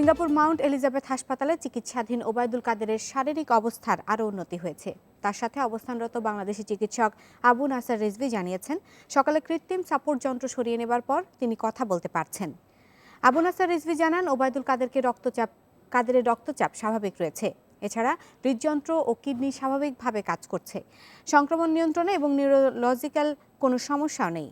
Singapore Mount Elizabeth হাসপাতালে চিকিৎসাধীন ওবায়দুল কাদেরের শারীরিক অবস্থার আরও উন্নতি হয়েছে। তার সাথে অবস্থানরত বাংলাদেশি চিকিৎসক আবু নাসার রিজভি জানিয়েছেন, সকালে কৃত্রিম সাপোর্ট যন্ত্র সরিয়ে নেবার পর তিনি কথা বলতে পারছেন। আবু নাসার রিজভি জানান, ওবায়দুল কাদেরকে রক্তচাপ, কাদেরের রক্তচাপ স্বাভাবিক রয়েছে। এছাড়া হৃদযন্ত্র ও কিডনি স্বাভাবিকভাবে কাজ করছে। সংক্রমণ নিয়ন্ত্রণে এবং নিউরোলজিক্যাল কোনো সমস্যাও নেই।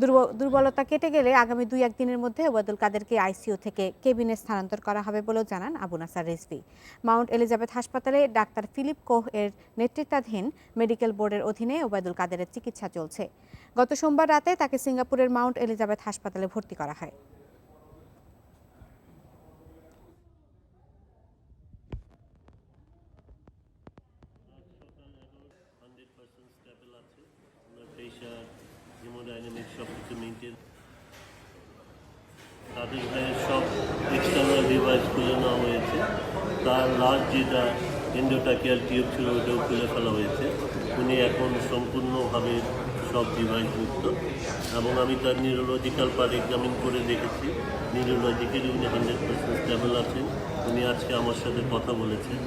দুর্বলতা কেটে গেলে আগামী দুই একদিনের মধ্যে ওবায়দুল কাদেরকে আইসিইউ থেকে কেবিনে স্থানান্তর করা হবে বলেও জানান আবু নাসার রিজভি। মাউন্ট এলিজাবেথ হাসপাতালে ডাক্তার ফিলিপ কোহ এর নেতৃত্বাধীন মেডিকেল বোর্ডের অধীনে ওবায়দুল কাদেরের চিকিৎসা চলছে। গত সোমবার রাতে তাকে সিঙ্গাপুরের মাউন্ট এলিজাবেথ হাসপাতালে ভর্তি করা হয় হান্ড্রেড পার্সেন্ট স্টেবল আছে ওনার প্রেশার হিমোডাইনামিক সব কিছু মেনটেন তাদের ভাইয়ের সব এক্সটার্নাল ডিভাইস খুলে নেওয়া হয়েছে। তার লাস্ট যেটা এন্ডোটাকিয়াল টিউব ছিল, ওটাও খুলে ফেলা হয়েছে। উনি এখন সম্পূর্ণভাবে সব ডিভাইস মুক্ত। এবং আমি তার নিউরোলজিক্যাল পার্ট এক্সামিন করে দেখেছি। নিউরোলজিক্যালি উনি হান্ড্রেড পার্সেন্ট স্টেবল আছেন। উনি আজকে আমার সাথে কথা বলেছেন।